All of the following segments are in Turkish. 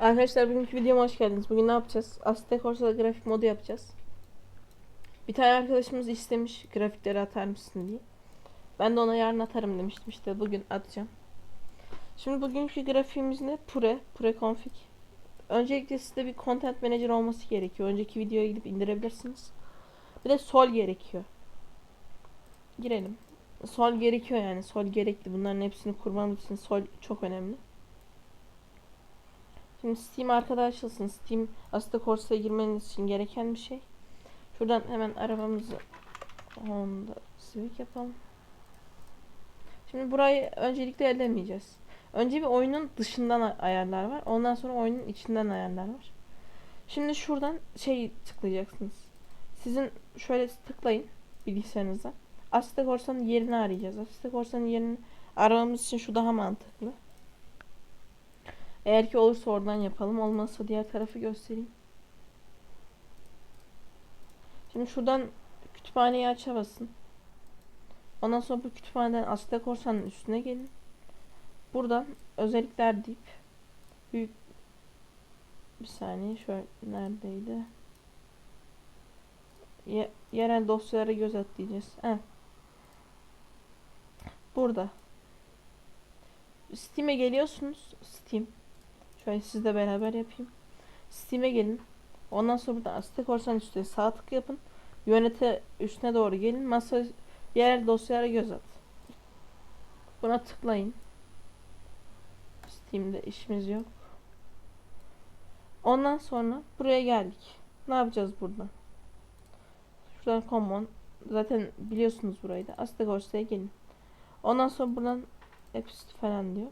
Arkadaşlar bugünkü videoma hoş geldiniz. Bugün ne yapacağız? Aztek Corsa'da grafik modu yapacağız. Bir tane arkadaşımız istemiş grafikleri atar mısın diye. Ben de ona yarın atarım demiştim işte bugün atacağım. Şimdi bugünkü grafiğimiz ne? Pure, Pure Config. Öncelikle sizde bir Content Manager olması gerekiyor. Önceki videoya gidip indirebilirsiniz. Bir de Sol gerekiyor. Girelim. Sol gerekiyor yani. Sol gerekli. Bunların hepsini kurmamız için Sol çok önemli. Şimdi Steam arkada açılsın. Steam aslında Corsa'ya girmeniz için gereken bir şey. Şuradan hemen arabamızı Honda Civic yapalım. Şimdi burayı öncelikle ellemeyeceğiz. Önce bir oyunun dışından ayarlar var. Ondan sonra oyunun içinden ayarlar var. Şimdi şuradan şey tıklayacaksınız. Sizin şöyle tıklayın bilgisayarınıza. Aztek Corsa'nın yerini arayacağız. Aztek Corsa'nın yerini aramamız için şu daha mantıklı. Eğer ki olursa oradan yapalım. Olmazsa diğer tarafı göstereyim. Şimdi şuradan kütüphaneyi aça. Ondan sonra bu kütüphaneden Aztek Corsa'nın üstüne gelin. Buradan özellikler deyip büyük bir saniye şöyle neredeydi? Ye- yerel dosyalara göz at diyeceğiz. Heh. Burada. Steam'e geliyorsunuz. Steam. Şöyle sizle beraber yapayım. Steam'e gelin. Ondan sonra burada Aztek Korsan üstüne sağ tık yapın. Yönete üstüne doğru gelin. Masa yerel dosyalara göz at. Buna tıklayın. Steam'de işimiz yok. Ondan sonra buraya geldik. Ne yapacağız buradan? Şuradan common. Zaten biliyorsunuz burayı da. Aztek Korsa'ya gelin. Ondan sonra buradan episti falan diyor.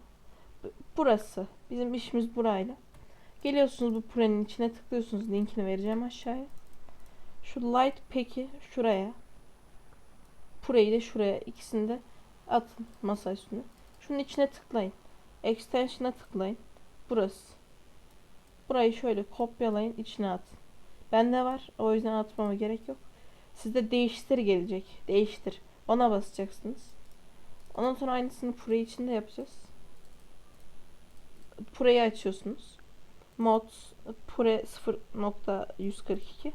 Bu- Burası. Bizim işimiz burayla. Geliyorsunuz bu purenin içine tıklıyorsunuz. Linkini vereceğim aşağıya. Şu light peki şuraya. Pureyi de şuraya. İkisini de atın masa üstüne. Şunun içine tıklayın. Extension'a tıklayın. Burası. Burayı şöyle kopyalayın. içine atın. Bende var. O yüzden atmama gerek yok. Sizde değiştir gelecek. Değiştir. Ona basacaksınız. Ondan sonra aynısını Pure içinde yapacağız. Pure'yi açıyorsunuz. Mod Pure 0.142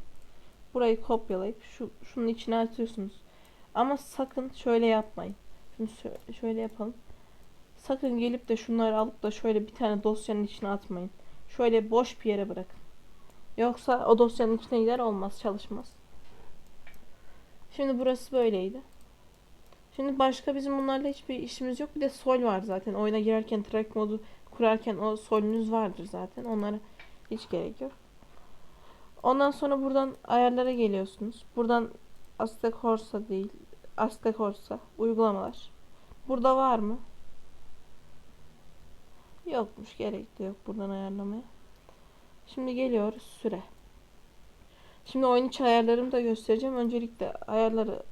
Burayı kopyalayıp şu şunun içine atıyorsunuz. Ama sakın şöyle yapmayın. Şö- şöyle yapalım. Sakın gelip de şunları alıp da şöyle bir tane dosyanın içine atmayın. Şöyle boş bir yere bırakın. Yoksa o dosyanın içine gider olmaz, çalışmaz. Şimdi burası böyleydi. Şimdi başka bizim bunlarla hiçbir işimiz yok. Bir de sol var zaten. Oyuna girerken track modu kurarken o solünüz vardır zaten. Onlara hiç gerek yok. Ondan sonra buradan ayarlara geliyorsunuz. Buradan Aztek Corsa değil. Aztek Corsa uygulamalar. Burada var mı? Yokmuş. Gerek de yok buradan ayarlamaya. Şimdi geliyoruz süre. Şimdi oyun içi ayarlarımı da göstereceğim. Öncelikle ayarları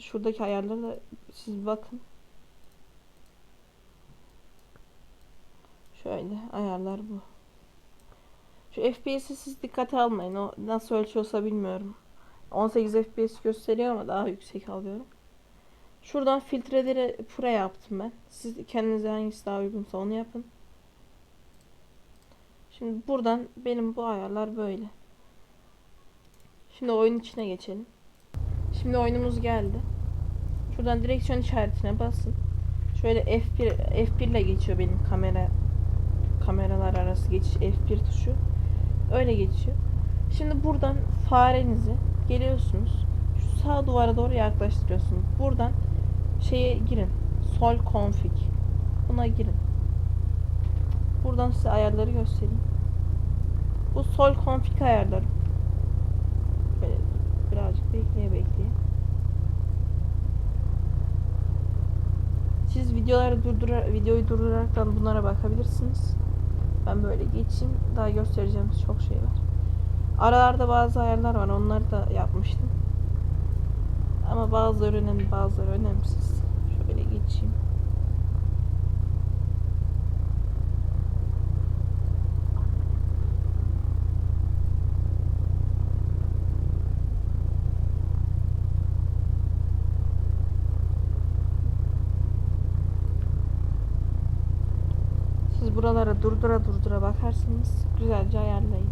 şuradaki ayarları da siz bakın. Şöyle ayarlar bu. Şu FPS'i siz dikkate almayın. O nasıl ölçüyorsa bilmiyorum. 18 FPS gösteriyor ama daha yüksek alıyorum. Şuradan filtreleri pure yaptım ben. Siz kendinize hangisi daha uygunsa onu yapın. Şimdi buradan benim bu ayarlar böyle. Şimdi oyun içine geçelim. Şimdi oyunumuz geldi. Şuradan direksiyon işaretine basın. Şöyle F1 F1 ile geçiyor benim kamera kameralar arası geçiş F1 tuşu. Öyle geçiyor. Şimdi buradan farenizi geliyorsunuz. Şu sağ duvara doğru yaklaştırıyorsunuz. Buradan şeye girin. Sol config. Buna girin. Buradan size ayarları göstereyim. Bu sol config ayarları. Böyle birazcık bekleye bekleye. Siz videoları durdura videoyu durduraraktan bunlara bakabilirsiniz. Ben böyle geçeyim. Daha göstereceğimiz çok şey var. Aralarda bazı ayarlar var. Onları da yapmıştım. Ama bazıları önemli, bazıları önemsiz. Şöyle geçeyim. Buralara durdura durdura bakarsanız güzelce ayarlayın.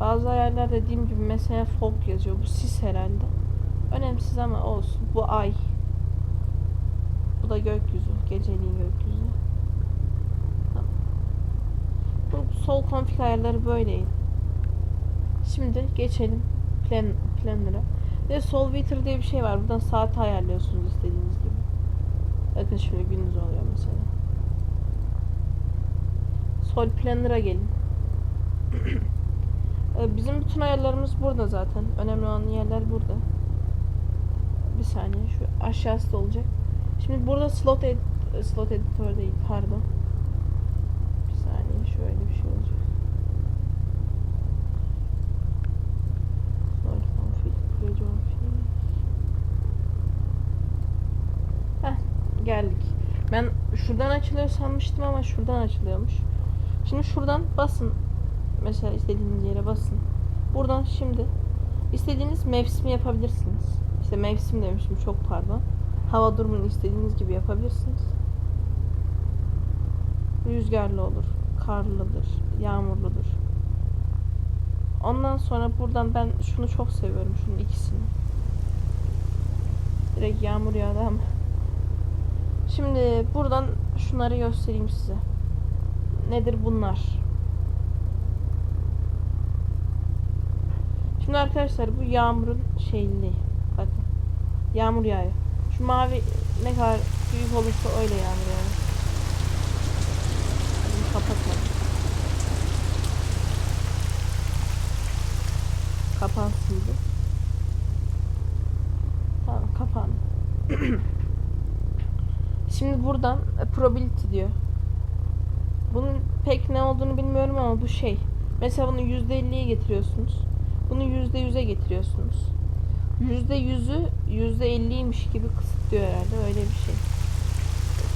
Bazı ayarlar dediğim gibi mesela fog yazıyor. Bu sis herhalde. Önemsiz ama olsun. Bu ay. Bu da gökyüzü. Geceliğin gökyüzü. Bu sol konfig ayarları böyleydi. Şimdi geçelim plan, planner'a. Ve Solviter diye bir şey var. Buradan saati ayarlıyorsunuz istediğiniz. Bakın şimdi gündüz oluyor mesela. Sol Planner'a gelin. Ee, Bizim bütün ayarlarımız burada zaten. Önemli olan yerler burada. Bir saniye şu aşağısı da olacak. Şimdi burada slot ed slot editör değil pardon. Bir saniye şöyle bir şey olacak. Slot config, page config. Heh geldik. Ben şuradan açılıyor sanmıştım ama şuradan açılıyormuş. Şimdi şuradan basın. Mesela istediğiniz yere basın. Buradan şimdi istediğiniz mevsimi yapabilirsiniz. İşte mevsim demişim çok pardon. Hava durumunu istediğiniz gibi yapabilirsiniz. Rüzgarlı olur, karlıdır, yağmurludur. Ondan sonra buradan ben şunu çok seviyorum şunun ikisini. Direkt yağmur yağdı ama. Şimdi buradan şunları göstereyim size. Nedir bunlar? Şimdi arkadaşlar bu yağmurun şeyli. Bakın. Yağmur yağıyor. Şu mavi ne kadar büyük olursa öyle yağmur yağıyor. Bunu kapatalım. Kapansıydı. Tamam kapandı. Şimdi buradan e, probability diyor. Bunun pek ne olduğunu bilmiyorum ama bu şey. Mesela bunu %50'ye getiriyorsunuz. Bunu %100'e getiriyorsunuz. %100'ü %50'ymiş gibi kısıtlıyor herhalde öyle bir şey.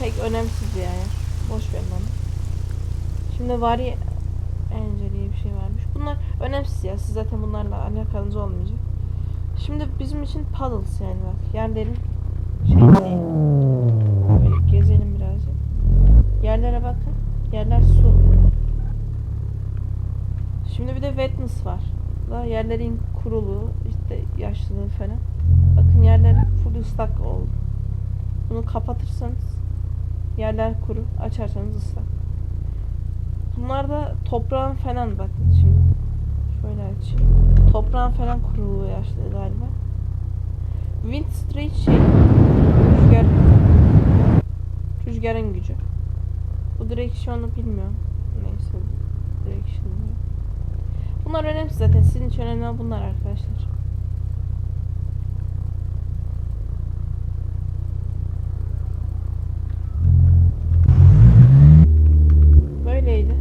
Pek önemsiz ayar. Boş verin onu. Şimdi vari Ence diye bir şey varmış. Bunlar önemsiz ya. Siz zaten bunlarla alakanız olmayacak. Şimdi bizim için puddles yani bak. Yerlerin Şimdi bir de wetness var. Da yerlerin kuruluğu, işte yaşlılığı falan. Bakın yerler full ıslak oldu. Bunu kapatırsanız yerler kuru, açarsanız ıslak. Bunlar da toprağın falan bakın şimdi. Şöyle açayım. Toprağın falan kuruluğu yaşlı galiba. Wind street şey rüzgar rüzgarın gücü. Bu direksiyonu bilmiyorum. Neyse direksiyon. Bunlar önemsiz zaten. Sizin için önemli bunlar arkadaşlar. Böyleydi.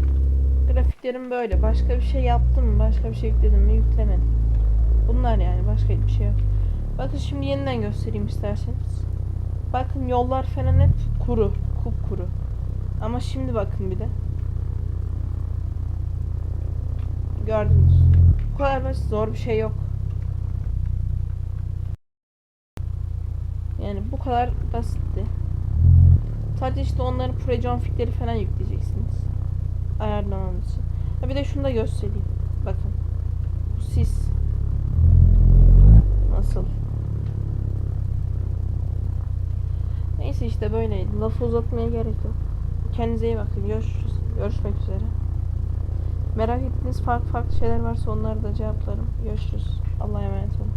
Grafiklerim böyle. Başka bir şey yaptım mı? Başka bir şey yükledim mi? Yüklemedim. Bunlar yani. Başka bir şey yok. Bakın şimdi yeniden göstereyim isterseniz. Bakın yollar falan hep kuru. Kupkuru. Ama şimdi bakın bir de. Gördünüz. Bu kadar basit. Zor bir şey yok. Yani bu kadar basitti. Sadece işte onların preconfigleri falan yükleyeceksiniz. Ayarlamamız için. Ha bir de şunu da göstereyim. Bakın. Bu sis. Nasıl? Neyse işte böyleydi. Lafı uzatmaya gerek yok. Kendinize iyi bakın. Görüşürüz. Görüşmek üzere. Merak ettiğiniz farklı farklı şeyler varsa onları da cevaplarım. Görüşürüz. Allah'a emanet olun.